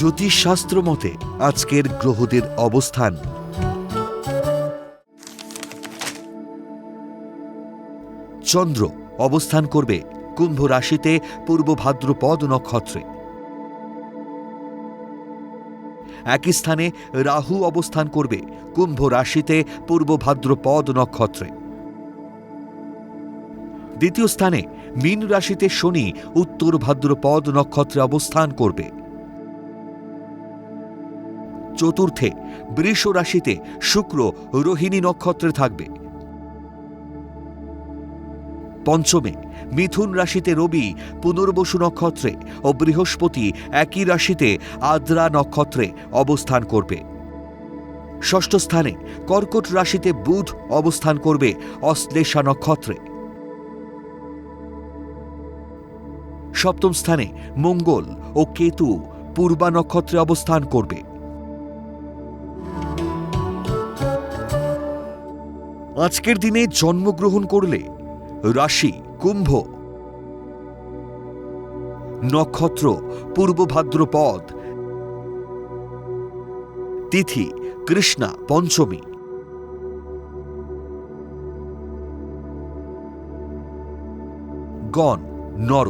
জ্যোতিষশাস্ত্র মতে আজকের গ্রহদের অবস্থান। চন্দ্র অবস্থান করবে কুম্ভ রাশিতে পূর্ব ভাদ্রপদ নক্ষত্রে। একই স্থানে রাহু অবস্থান করবে কুম্ভ রাশিতে পূর্ব ভাদ্রপদ নক্ষত্রে। দ্বিতীয় স্থানে মীন রাশিতে শনি উত্তর ভাদ্রপদ নক্ষত্রে অবস্থান করবে। চতুর্থে বৃষ রাশিতে শুক্র রোহিণী নক্ষত্রে থাকবে। পঞ্চমে মিথুন রাশিতে রবি, পুনর্বসু নক্ষত্রে ও বৃহস্পতি একই রাশিতে আদ্রা নক্ষত্রে অবস্থান করবে। ষষ্ঠ স্থানে কর্কট রাশিতে বুধ অবস্থান করবে অশ্লেষা নক্ষত্রে। সপ্তম স্থানে মঙ্গল ও কেতু পূর্বা নক্ষত্রে অবস্থান করবে। আজকের দিনে জন্মগ্রহণ করলে রাশি কুম্ভ নক্ষত্র পূর্ব ভাদ্রপদ তিথি কৃষ্ণা পঞ্চমী। গণ নর